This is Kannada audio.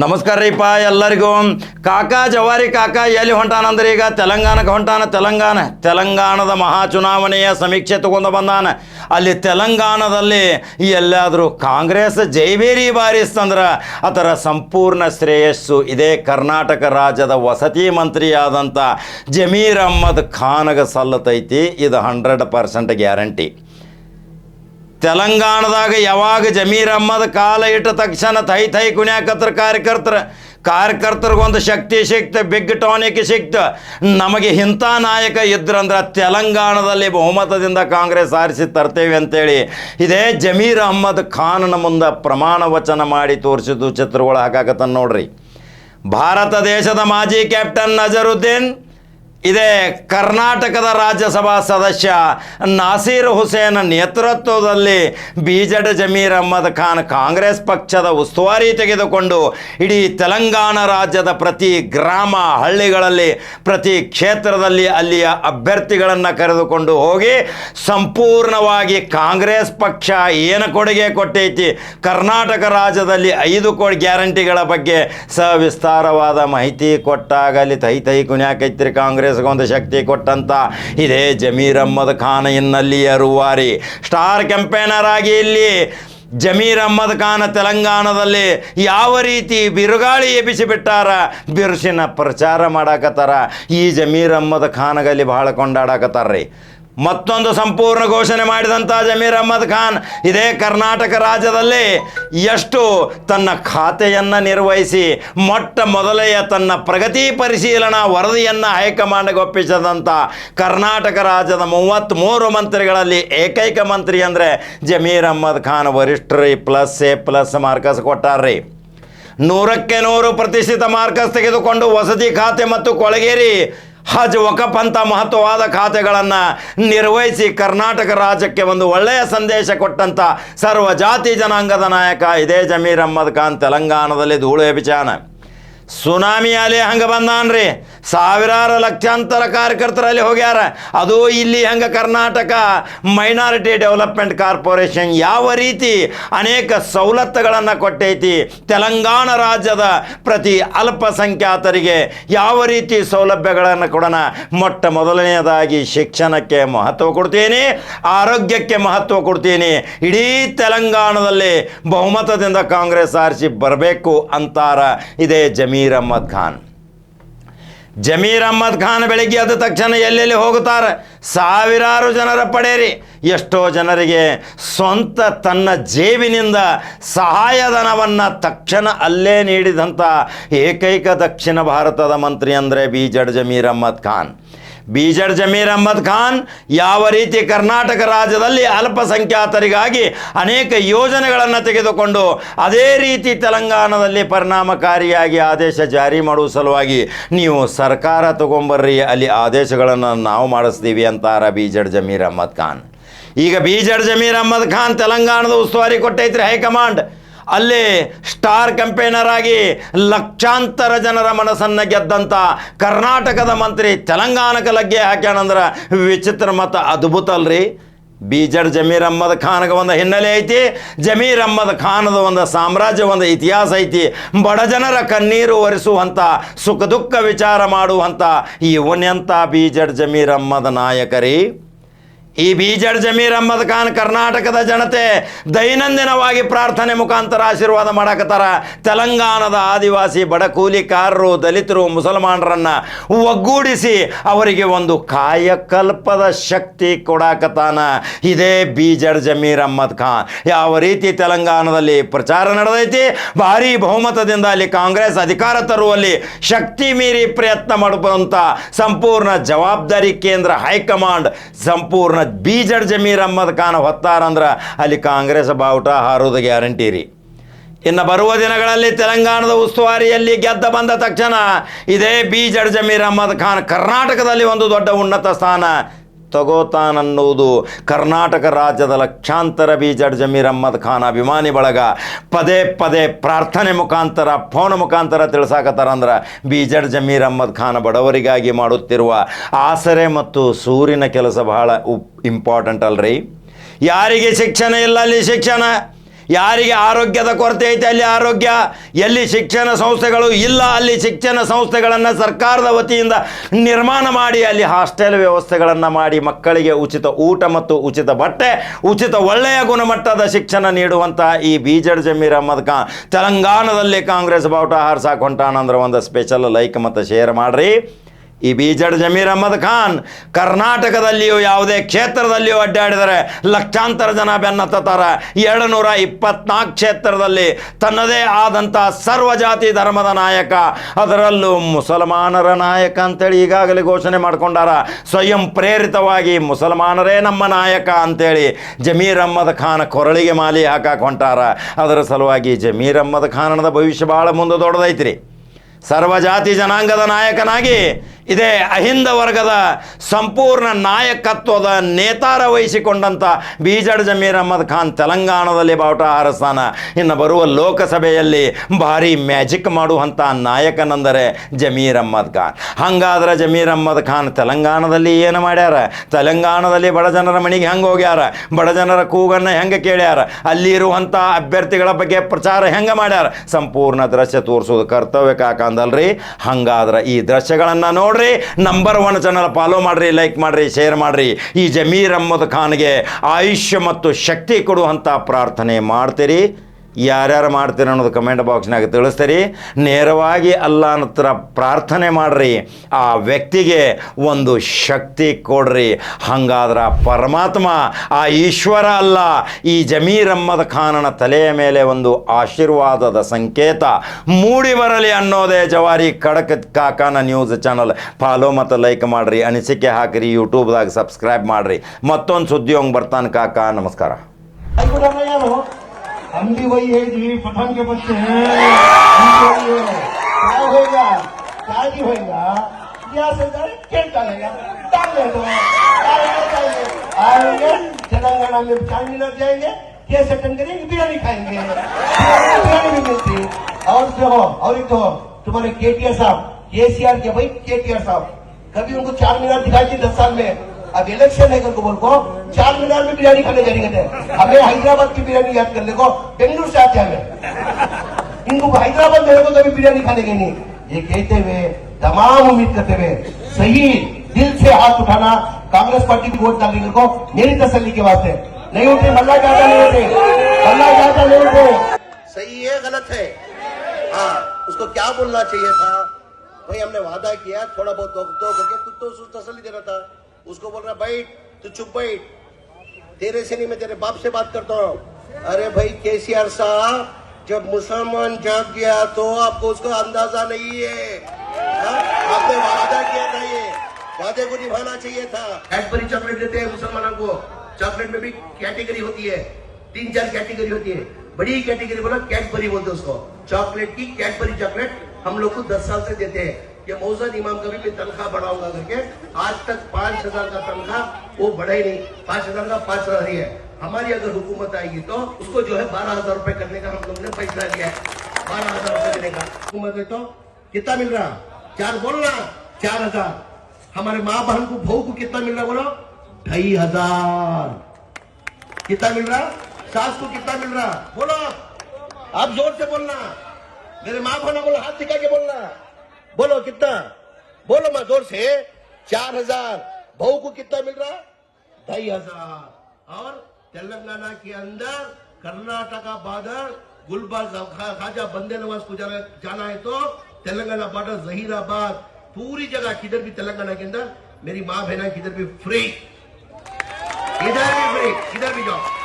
ನಮಸ್ಕಾರ ರೀಪ ಎಲ್ಲರಿಗೂ. ಕಾಕಾ ಜವಾರಿ ಕಾಕಾ ಎಲ್ಲಿ ಹೊಂಟಾನಂದ್ರೆ ಈಗ ತೆಲಂಗಾಣಕ್ಕೆ ಹೊಂಟಾನ, ತೆಲಂಗಾಣ, ತೆಲಂಗಾಣದ ಮಹಾ ಚುನಾವಣೆಯ ಸಮೀಕ್ಷೆ ತಗೊಂಡು ಬಂದಾನ. ಅಲ್ಲಿ ತೆಲಂಗಾಣದಲ್ಲಿ ಎಲ್ಲಾದರೂ ಕಾಂಗ್ರೆಸ್ ಜೈಬೇರಿ ಬಾರಿಸ್ತಂದ್ರೆ ಅದರ ಸಂಪೂರ್ಣ ಶ್ರೇಯಸ್ಸು ಇದೇ ಕರ್ನಾಟಕ ರಾಜ್ಯದ ವಸತಿ ಮಂತ್ರಿಯಾದಂಥ ಜಮೀರ್ ಅಹ್ಮದ್ ಖಾನ್ಗೆ ಸಲ್ಲತೈತಿ. ಇದು ಹಂಡ್ರೆಡ್ ಪರ್ಸೆಂಟ್ ಗ್ಯಾರಂಟಿ. ತೆಲಂಗಾಣದಾಗ ಯಾವಾಗ ಜಮೀರ್ ಅಹ್ಮದ್ ಕಾಲ ಇಟ್ಟ ತಕ್ಷಣ ಥೈ ಥೈ ಕುಣ್ಯಾಕತ್ರ ಕಾರ್ಯಕರ್ತರ, ಕಾರ್ಯಕರ್ತರಿಗೊಂದು ಶಕ್ತಿ ಸಿಕ್ತ ಬಿಗ್ ಟಾನಿಕ್ ಸಿಕ್ತ. ನಮಗೆ ಇಂಥ ನಾಯಕ ಇದ್ರಂದ್ರೆ ತೆಲಂಗಾಣದಲ್ಲಿ ಬಹುಮತದಿಂದ ಕಾಂಗ್ರೆಸ್ ಆರಿಸಿ ತರ್ತೇವೆ ಅಂತೇಳಿ. ಇದೇ ಜಮೀರ್ ಅಹ್ಮದ್ ಖಾನ್ನ ಮುಂದೆ ಪ್ರಮಾಣ ವಚನ ಮಾಡಿ ತೋರಿಸಿದ್ದು ಚಿತ್ರಗಳು ಹಾಕಾಕತ್ತ ನೋಡ್ರಿ. ಭಾರತ ದೇಶದ ಮಾಜಿ ಕ್ಯಾಪ್ಟನ್ ನಜರುದ್ದೀನ್ ಇದೇ ಕರ್ನಾಟಕದ ರಾಜ್ಯಸಭಾ ಸದಸ್ಯ ನಾಸೀರ್ ಹುಸೇನ್ ನೇತೃತ್ವದಲ್ಲಿ ಬಿಜೆಡ್ ಜಮೀರ್ ಅಹ್ಮದ್ ಖಾನ್ ಕಾಂಗ್ರೆಸ್ ಪಕ್ಷದ ಉಸ್ತುವಾರಿ ತೆಗೆದುಕೊಂಡು ಇಡೀ ತೆಲಂಗಾಣ ರಾಜ್ಯದ ಪ್ರತಿ ಗ್ರಾಮ ಹಳ್ಳಿಗಳಲ್ಲಿ, ಪ್ರತಿ ಕ್ಷೇತ್ರದಲ್ಲಿ ಅಲ್ಲಿಯ ಅಭ್ಯರ್ಥಿಗಳನ್ನು ಕರೆದುಕೊಂಡು ಹೋಗಿ ಸಂಪೂರ್ಣವಾಗಿ ಕಾಂಗ್ರೆಸ್ ಪಕ್ಷ ಏನು ಕೊಡುಗೆ ಕೊಟ್ಟೈತಿ, ಕರ್ನಾಟಕ ರಾಜ್ಯದಲ್ಲಿ ಐದು ಕೋಟಿ ಗ್ಯಾರಂಟಿಗಳ ಬಗ್ಗೆ ಸವಿಸ್ತಾರವಾದ ಮಾಹಿತಿ ಕೊಟ್ಟಾಗಲಿ, ತೈ ತೈ ಕುಣ್ಯಾಕೈತ್ರಿ ಕಾಂಗ್ರೆಸ್ಗೊಂದು ಶಕ್ತಿ ಕೊಟ್ಟಂತ ಇದೇ ಜಮೀರ್ ಅಹ್ಮದ್ ಖಾನ್ ಇನ್ನಲ್ಲಿಯ ರೂವಾರಿ ಸ್ಟಾರ್ ಕ್ಯಾಂಪೇನರ್ ಆಗಿ ಇಲ್ಲಿ ಜಮೀರ್ ಅಹ್ಮದ್ ಖಾನ್ ತೆಲಂಗಾಣದಲ್ಲಿ ಯಾವ ರೀತಿ ಬಿರುಗಾಳಿ ಎಬ್ಬಿಸಿಬಿಟ್ಟಾರ ಬಿರುಸಿನ ಪ್ರಚಾರ ಮಾಡಾಕತ್ತಾರ. ಈ ಜಮೀರ್ ಅಹ್ಮದ್ ಖಾನ್ಗಲ್ಲಿ ಬಹಳ ಕೊಂಡಾಡಕತ್ತಾರ್ರಿ. ಮತ್ತೊಂದು ಸಂಪೂರ್ಣ ಘೋಷಣೆ ಮಾಡಿದಂಥ ಜಮೀರ್ ಅಹ್ಮದ್ ಖಾನ್. ಇದೇ ಕರ್ನಾಟಕ ರಾಜ್ಯದಲ್ಲಿ ಎಷ್ಟು ತನ್ನ ಖಾತೆಯನ್ನು ನಿರ್ವಹಿಸಿ, ಮೊಟ್ಟ ಮೊದಲೆಯ ತನ್ನ ಪ್ರಗತಿ ಪರಿಶೀಲನಾ ವರದಿಯನ್ನು ಹೈಕಮಾಂಡ್ಗೆ ಒಪ್ಪಿಸಿದಂಥ ಕರ್ನಾಟಕ ರಾಜ್ಯದ ಮೂವತ್ತ್ಮೂರು ಮಂತ್ರಿಗಳಲ್ಲಿ ಏಕೈಕ ಮಂತ್ರಿ ಅಂದರೆ ಜಮೀರ್ ಅಹ್ಮದ್ ಖಾನ್. ವರಿಷ್ಠರಿ ಪ್ಲಸ್, ಎ ಪ್ಲಸ್ ಮಾರ್ಕಸ್ ಕೊಟ್ಟಾರ್ರಿ. ನೂರಕ್ಕೆ ನೂರು ಪ್ರತಿಷ್ಠಿತ ಮಾರ್ಕಸ್ ತೆಗೆದುಕೊಂಡು ವಸತಿ ಖಾತೆ ಮತ್ತು ಕೊಳಗೇರಿ ಹಜ್ ವಕಫ್ ಅಂತ ಮಹತ್ವವಾದ ಖಾತೆಗಳನ್ನು ನಿರ್ವಹಿಸಿ ಕರ್ನಾಟಕ ರಾಜ್ಯಕ್ಕೆ ಒಂದು ಒಳ್ಳೆಯ ಸಂದೇಶ ಕೊಟ್ಟಂಥ ಸರ್ವ ಜಾತಿ ಜನಾಂಗದ ನಾಯಕ ಇದೇ ಜಮೀರ್ ಅಹಮ್ಮದ್ ಖಾನ್ ತೆಲಂಗಾಣದಲ್ಲಿ ಧೂಳು ಸುನಾಮಿ ಅಲೆ ಹಂಗೆ ಬಂದಾನ್ರಿ. ಸಾವಿರಾರು ಲಕ್ಷಾಂತರ ಕಾರ್ಯಕರ್ತರಲ್ಲಿ ಹೋಗ್ಯಾರ. ಅದು ಇಲ್ಲಿ ಹಂಗೆ ಕರ್ನಾಟಕ? ಮೈನಾರಿಟಿ ಡೆವಲಪ್ಮೆಂಟ್ ಕಾರ್ಪೊರೇಷನ್ ಯಾವ ರೀತಿ ಅನೇಕ ಸವಲತ್ತುಗಳನ್ನು ಕೊಟ್ಟೈತಿ? ತೆಲಂಗಾಣ ರಾಜ್ಯದ ಪ್ರತಿ ಅಲ್ಪಸಂಖ್ಯಾತರಿಗೆ ಯಾವ ರೀತಿ ಸೌಲಭ್ಯಗಳನ್ನು ಕೊಡೋಣ? ಮೊಟ್ಟ ಮೊದಲನೆಯದಾಗಿ ಶಿಕ್ಷಣಕ್ಕೆ ಮಹತ್ವ ಕೊಡ್ತೀನಿ, ಆರೋಗ್ಯಕ್ಕೆ ಮಹತ್ವ ಕೊಡ್ತೀನಿ. ಇಡೀ ತೆಲಂಗಾಣದಲ್ಲಿ ಬಹುಮತದಿಂದ ಕಾಂಗ್ರೆಸ್ ಆರಿಸಿ ಬರಬೇಕು ಅಂತಾರ ಇದೇ ಜಮೀರ್ ಅಹ್ಮದ್ ಖಾನ್. ಜಮೀರ್ ಅಹ್ಮದ್ ಖಾನ್ ಬೆಳಿಗ್ಗೆ ಎದ್ದ ತಕ್ಷಣ ಎಲ್ಲೆಲ್ಲಿ ಹೋಗುತ್ತಾರೆ? ಸಾವಿರಾರು ಜನರ ಪಡೆಯಿರಿ ಎಷ್ಟೋ ಜನರಿಗೆ ಸ್ವಂತ ತನ್ನ ಜೇಬಿನಿಂದ ಸಹಾಯಧನವನ್ನು ತಕ್ಷಣ ಅಲ್ಲೇ ನೀಡಿದಂಥ ಏಕೈಕ ದಕ್ಷಿಣ ಭಾರತದ ಮಂತ್ರಿ ಅಂದರೆ B Z Zameer Ahmed Khan. BZ Zameer Ahmed Khan ಯಾವ ರೀತಿ ಕರ್ನಾಟಕ ರಾಜ್ಯದಲ್ಲಿ ಅಲ್ಪಸಂಖ್ಯಾತರಿಗಾಗಿ ಅನೇಕ ಯೋಜನೆಗಳನ್ನು ತೆಗೆದುಕೊಂಡು ಅದೇ ರೀತಿ ತೆಲಂಗಾಣದಲ್ಲಿ ಪರಿಣಾಮಕಾರಿಯಾಗಿ ಆದೇಶ ಜಾರಿ ಮಾಡುವ ಸಲುವಾಗಿ ನೀವು ಸರ್ಕಾರ ತಗೊಂಬರ್ರಿ, ಅಲ್ಲಿ ಆದೇಶಗಳನ್ನು ನಾವು ಮಾಡಿಸ್ತೀವಿ ಅಂತಾರ ಬೀಜರ್ ಜಮೀರ್ ಅಹ್ಮದ್ ಖಾನ್. ಈಗ ಬೀಜರ್ ಜಮೀರ್ ಅಹ್ಮದ್ ಖಾನ್ ತೆಲಂಗಾಣದ ಉಸ್ತುವಾರಿ ಕೊಟ್ಟೈತ್ರಿ ಹೈಕಮಾಂಡ್. ಅಲ್ಲಿ ಸ್ಟಾರ್ ಕ್ಯಾಂಪೇನರ್ ಆಗಿ ಲಕ್ಷಾಂತರ ಜನರ ಮನಸ್ಸನ್ನು ಗೆದ್ದಂಥ ಕರ್ನಾಟಕದ ಮಂತ್ರಿ ತೆಲಂಗಾಣಕ್ಕೆ ಲಗ್ಗೆ ಹಾಕ್ಯಾನಂದ್ರೆ ವಿಚಿತ್ರ ಮತ್ತು ಅದ್ಭುತ ಅಲ್ರಿ. ಬೀಜಡ್ ಜಮೀರ್ ಅಹ್ಮದ್ ಖಾನ್ಗೆ ಒಂದು ಹಿನ್ನೆಲೆ ಐತಿ. ಜಮೀರ್ ಅಹ್ಮದ್ ಖಾನದ ಒಂದು ಸಾಮ್ರಾಜ್ಯ, ಒಂದು ಇತಿಹಾಸ ಐತಿ. ಬಡ ಜನರ ಕಣ್ಣೀರು ಒರೆಸುವಂಥ ಸುಖ ದುಃಖ ವಿಚಾರ ಮಾಡುವಂಥ ಇವನೆಂಥ ಬೀಜಡ್ ಜಮೀರ್ ಅಹ್ಮದ್ ನಾಯಕರಿ? ಈ ಬೀಜಡ್ ಜಮೀರ್ ಅಹ್ಮದ್ ಖಾನ್ ಕರ್ನಾಟಕದ ಜನತೆ ದೈನಂದಿನವಾಗಿ ಪ್ರಾರ್ಥನೆ ಮುಖಾಂತರ ಆಶೀರ್ವಾದ ಮಾಡಕತ್ತಾರ. ತೆಲಂಗಾಣದ ಆದಿವಾಸಿ ಬಡ ಕೂಲಿಕಾರರು ದಲಿತರು, ಮುಸಲ್ಮಾನರನ್ನ ಒಗ್ಗೂಡಿಸಿ ಅವರಿಗೆ ಒಂದು ಕಾಯಕಲ್ಪದ ಶಕ್ತಿ ಕೊಡಾಕತಾನ ಇದೇ ಬೀಜಡ್ ಜಮೀರ್ ಅಹ್ಮದ್ ಖಾನ್. ಯಾವ ರೀತಿ ತೆಲಂಗಾಣದಲ್ಲಿ ಪ್ರಚಾರ ನಡೆದೈತಿ? ಭಾರೀ ಬಹುಮತದಿಂದ ಅಲ್ಲಿ ಕಾಂಗ್ರೆಸ್ ಅಧಿಕಾರ ತರುವಲ್ಲಿ ಶಕ್ತಿ ಮೀರಿ ಪ್ರಯತ್ನ ಮಾಡುವಂಥ ಸಂಪೂರ್ಣ ಜವಾಬ್ದಾರಿ ಕೇಂದ್ರ ಹೈಕಮಾಂಡ್, ಸಂಪೂರ್ಣ ಬೀಜಡ್ ಜಮೀರ್ ಅಹ್ಮದ್ ಖಾನ್ ಹೊತ್ತಾರಂದ್ರೆ ಅಲ್ಲಿ ಕಾಂಗ್ರೆಸ್ ಬಾವುಟ ಹಾರೋದು ಗ್ಯಾರಂಟಿ ರೀ. ಇನ್ನು ಬರುವ ದಿನಗಳಲ್ಲಿ ತೆಲಂಗಾಣದ ಉಸ್ತುವಾರಿಯಲ್ಲಿ ಗೆದ್ದ ಬಂದ ತಕ್ಷಣ ಇದೇ ಬೀಜಡ್ ಜಮೀರ್ ಅಹಮದ್ ಖಾನ್ ಕರ್ನಾಟಕದಲ್ಲಿ ಒಂದು ದೊಡ್ಡ ಉನ್ನತ ಸ್ಥಾನ ತಗೋತಾನನ್ನುವುದು ಕರ್ನಾಟಕ ರಾಜ್ಯದ ಲಕ್ಷಾಂತರ ಬೀಜಡ್ ಜಮೀರ್ ಅಹ್ಮದ್ ಖಾನ್ ಅಭಿಮಾನಿ ಬಳಗ. ಪದೇ ಪದೇ ಪ್ರಾರ್ಥನೆ ಮುಖಾಂತರ, ಫೋನ್ ಮುಖಾಂತರ ತಿಳಿಸಾಕತ್ತಾರ ಅಂದ್ರೆ ಬೀಜಡ್ ಜಮೀರ್ ಅಹ್ಮದ್ ಖಾನ್ ಬಡವರಿಗಾಗಿ ಮಾಡುತ್ತಿರುವ ಆಸರೆ ಮತ್ತು ಸೂರಿನ ಕೆಲಸ ಬಹಳ ಇಂಪಾರ್ಟೆಂಟ್ ಅಲ್ರಿ. ಯಾರಿಗೆ ಶಿಕ್ಷಣ ಇಲ್ಲ ಅಲ್ಲಿ ಶಿಕ್ಷಣ? ಯಾರಿಗೆ ಆರೋಗ್ಯದ ಕೊರತೆ ಐತೆ ಅಲ್ಲಿ ಆರೋಗ್ಯ? ಎಲ್ಲಿ ಶಿಕ್ಷಣ ಸಂಸ್ಥೆಗಳು ಇಲ್ಲ, ಅಲ್ಲಿ ಶಿಕ್ಷಣ ಸಂಸ್ಥೆಗಳನ್ನು ಸರ್ಕಾರದ ವತಿಯಿಂದ ನಿರ್ಮಾಣ ಮಾಡಿ, ಅಲ್ಲಿ ಹಾಸ್ಟೆಲ್ ವ್ಯವಸ್ಥೆಗಳನ್ನು ಮಾಡಿ ಮಕ್ಕಳಿಗೆ ಉಚಿತ ಊಟ ಮತ್ತು ಉಚಿತ ಬಟ್ಟೆ, ಉಚಿತ ಒಳ್ಳೆಯ ಗುಣಮಟ್ಟದ ಶಿಕ್ಷಣ ನೀಡುವಂತಹ ಈ ಬೀಜಡ್ ಜಮೀರ್ ಅಹಮದ್ ಖಾನ್. ತೆಲಂಗಾಣದಲ್ಲಿ ಕಾಂಗ್ರೆಸ್ ಬಾವುಟ ಹಾರ್ಸಾಕ್ ಹೊಂಟಾನ ಅಂದ್ರೆ ಒಂದು ಸ್ಪೆಷಲ್ ಲೈಕ್ ಮತ್ತು ಶೇರ್ ಮಾಡ್ರಿ. ಈ ಬೀಜಡ್ ಜಮೀರ್ ಅಹಮದ್ ಖಾನ್ ಕರ್ನಾಟಕದಲ್ಲಿಯೂ ಯಾವುದೇ ಕ್ಷೇತ್ರದಲ್ಲಿಯೂ ಅಡ್ಡಾಡಿದರೆ ಲಕ್ಷಾಂತರ ಜನ ಬೆನ್ನತ್ತಾರ ಎರಡು ನೂರ ಇಪ್ಪತ್ನಾಲ್ಕು ಕ್ಷೇತ್ರದಲ್ಲಿ ತನ್ನದೇ ಆದಂಥ ಸರ್ವಜಾತಿ ಧರ್ಮದ ನಾಯಕ, ಅದರಲ್ಲೂ ಮುಸಲ್ಮಾನರ ನಾಯಕ ಅಂತೇಳಿ ಈಗಾಗಲೇ ಘೋಷಣೆ ಮಾಡಿಕೊಂಡಾರ. ಸ್ವಯಂ ಪ್ರೇರಿತವಾಗಿ ಮುಸಲ್ಮಾನರೇ ನಮ್ಮ ನಾಯಕ ಅಂತೇಳಿ ಜಮೀರ್ ಅಹಮದ್ ಖಾನ್ ಕೊರಳಿಗೆ ಮಾಲಿ ಹಾಕಕ್ಕೆ ಅದರ ಸಲುವಾಗಿ ಜಮೀರ್ ಅಹಮದ್ ಖಾನದ ಭವಿಷ್ಯ ಭಾಳ ಮುಂದೆ ದೊಡ್ಡದೈತ್ರಿ. ಸರ್ವಜಾತಿ ಜನಾಂಗದ ನಾಯಕನಾಗಿ, ಇದೇ ಅಹಿಂದ ವರ್ಗದ ಸಂಪೂರ್ಣ ನಾಯಕತ್ವದ ನೇತಾರ ವಹಿಸಿಕೊಂಡಂಥ ಬೀಜಡ್ ಜಮೀರ್ ಅಹಮದ್ ಖಾನ್ ತೆಲಂಗಾಣದಲ್ಲಿ ಬಾವುಟ ಹಾರಿಸ್ತಾನ ಇನ್ನು ಬರುವ ಲೋಕಸಭೆಯಲ್ಲಿ ಭಾರಿ ಮ್ಯಾಜಿಕ್ ಮಾಡುವಂಥ ನಾಯಕನೆಂದರೆ ಜಮೀರ್ ಅಹಮದ್ ಖಾನ್. ಹಂಗಾದ್ರೆ ಜಮೀರ್ ಅಹಮದ್ ಖಾನ್ ತೆಲಂಗಾಣದಲ್ಲಿ ಏನು ಮಾಡ್ಯಾರ? ತೆಲಂಗಾಣದಲ್ಲಿ ಬಡ ಜನರ ಮನೆಗೆ ಹೆಂಗೆ ಹೋಗ್ಯಾರ? ಬಡ ಜನರ ಕೂಗನ್ನು ಹೆಂಗೆ ಕೇಳ್ಯಾರ? ಅಲ್ಲಿರುವಂಥ ಅಭ್ಯರ್ಥಿಗಳ ಬಗ್ಗೆ ಪ್ರಚಾರ ಹೆಂಗೆ ಮಾಡ್ಯಾರ? ಸಂಪೂರ್ಣ ದೃಶ್ಯ ತೋರಿಸೋದು ಕರ್ತವ್ಯ ಕಾಕಂದಲ್ರಿ ಹಂಗಾದ್ರೆ ಈ ದೃಶ್ಯಗಳನ್ನು ನೋಡ್ರಿ ನಂಬರ್ ಒನ್ ಚಾನಲ್ ಫಾಲೋ ಮಾಡಿರಿ ಲೈಕ್ ಮಾಡಿರಿ ಶೇರ್ ಮಾಡಿರಿ. ಈ ಜಮೀರ್ ಅಹಮ್ಮದ್ ಖಾನ್ಗೆ ಆಯುಷ್ಯ ಮತ್ತು ಶಕ್ತಿ ಕೊಡುವಂಥ ಪ್ರಾರ್ಥನೆ ಮಾಡ್ತೀರಿ. ಯಾರ್ಯಾರು ಮಾಡ್ತೀರ ಅನ್ನೋದು ಕಮೆಂಟ್ ಬಾಕ್ಸ್ನಾಗ ತಿಳಿಸ್ತೀರಿ. ನೇರವಾಗಿ ಅಲ್ಲ ಹತ್ರ ಪ್ರಾರ್ಥನೆ ಮಾಡ್ರಿ. ಆ ವ್ಯಕ್ತಿಗೆ ಒಂದು ಶಕ್ತಿ ಕೊಡ್ರಿ. ಹಂಗಾದ್ರೆ ಪರಮಾತ್ಮ, ಆ ಈಶ್ವರ ಅಲ್ಲ, ಈ ಜಮೀರ್ ಅಹಮದ್ ಖಾನನ ತಲೆಯ ಮೇಲೆ ಒಂದು ಆಶೀರ್ವಾದದ ಸಂಕೇತ ಮೂಡಿ ಬರಲಿ ಅನ್ನೋದೇ ಜವಾರಿ ಖಡಕ್ ಕಾಕಾನ ನ್ಯೂಸ್ ಚಾನಲ್ ಫಾಲೋ ಮತ್ತು ಲೈಕ್ ಮಾಡ್ರಿ. ಅನಿಸಿಕೆ ಹಾಕಿರಿ. ಯೂಟ್ಯೂಬ್ದಾಗ ಸಬ್ಸ್ಕ್ರೈಬ್ ಮಾಡ್ರಿ. ಮತ್ತೊಂದು ಸುದ್ದಿ ಹೋಗಿ ಬರ್ತಾನೆ ಕಾಕ. ನಮಸ್ಕಾರ. ہم بھی وہی ہے جی پٹھان کے بچے ہیں۔ کیا ہوئے کیا نہیں ہوئے گا؟ یہاں سے جائے کھیل گا۔ تلنگانہ میں چار منٹ جائیں گے، یہ سیٹن کریں گے، بریانی کھائیں گے۔ بریانی بھی ملتی۔ اور جو ہو، اور ایک ہو، تمہارے کے ٹی آر صاحب، کے سی آر کے بھائی کے ٹی آر صاحب، کبھی ان کو چار منٹ دکھائی تھی دس سال میں۔ اب الیکشن ہے کل کو بول کو، چار مینار میں بریانی کھانے جاری کرتے ہیں ہمیں حیدرآباد کی بریانی یاد کر لے کو بنگلور سے آتے ہمیں۔ ان کو حیدرآباد میں کو کبھی بریانی کھانے گئی نہیں یہ کہتے ہوئے، تمام امید کرتے ہوئے، صحیح دل سے ہاتھ اٹھانا، کانگریس پارٹی کی ووٹ ڈالنے کو میری تسلی کے واسطے۔ نہیں اٹھے، ملا جاتا نہیں اٹھے۔ ملا جاتا نہیں اٹھے۔ صحیح ہے، غلط ہے۔ ہاں اس کو کیا بولنا چاہیے تھا؟ بھائی، ہم نے وعدہ کیا، تھوڑا بہت دو کیونکہ کچھ تو تسلی دے رہا تھا۔ اس کو بول رہا بیٹھ تو چپ بیٹھ تیرے سے نہیں، میں تیرے باپ سے بات کرتا ہوں. ارے بھائی، کیسی عرصہ؟ آر صاحب جب مسلمان جاگ گیا تو آپ کو اس کا اندازہ نہیں ہے۔ ہاں؟ آپ نے وعدہ کیا تھا یہ؟ وعدے کو نبھانا چاہیے تھا۔ چاکلیٹ دیتے ہیں مسلمانوں کو۔ چاکلیٹ میں بھی کیٹیگری ہوتی ہے۔ تین چار کیٹیگری ہوتی ہے۔ بڑی کیٹیگری بولا کیڈبری بولتے اس کو۔ چاکلیٹ کی کیڈبری چاکلیٹ ہم لوگ کو دس سال سے دیتے ہیں۔ کہ موزد امام کبھی بھی تنخواہ بڑھاؤں گا کر کے آج تک پانچ ہزار کا تنخواہ وہ بڑھے ہی نہیں۔ پانچ ہزار کا پانچ ہزار ہی ہے۔ ہماری اگر حکومت آئے گی تو اس کو جو ہے بارہ ہزار روپے کرنے کا ہم لوگ نے فیصلہ لیا ہے۔ بارہ ہزار روپے کرنے کا۔ حکومت ہے تو کتنا مل رہا؟ چار بولنا چار ہزار۔ ہمارے ماں بہن کو بھو کو کتنا مل رہا بولو؟ ڈھائی ہزار۔ کتنا مل رہا؟ ساس کو کتنا مل رہا؟ بولو۔ آپ زور سے بولنا۔ میرے ماں بہن کو ہاتھ دکھا کے بولنا۔ بولو کتنا؟ بولو ماں زور سے۔ چار ہزار۔ بہو کو کتنا مل رہا؟ ڈھائی ہزار۔ اور تلنگانہ کے اندر کرناٹکا بارڈر گلباز خاجہ بندے نواز کو جانا ہے تو تلنگانہ بارڈر زہیر آباد پوری جگہ کدھر بھی تلنگانہ کے اندر، میری ماں بہنا کدھر بھی فری ادھر بھی فری کدھر بھی جاؤ۔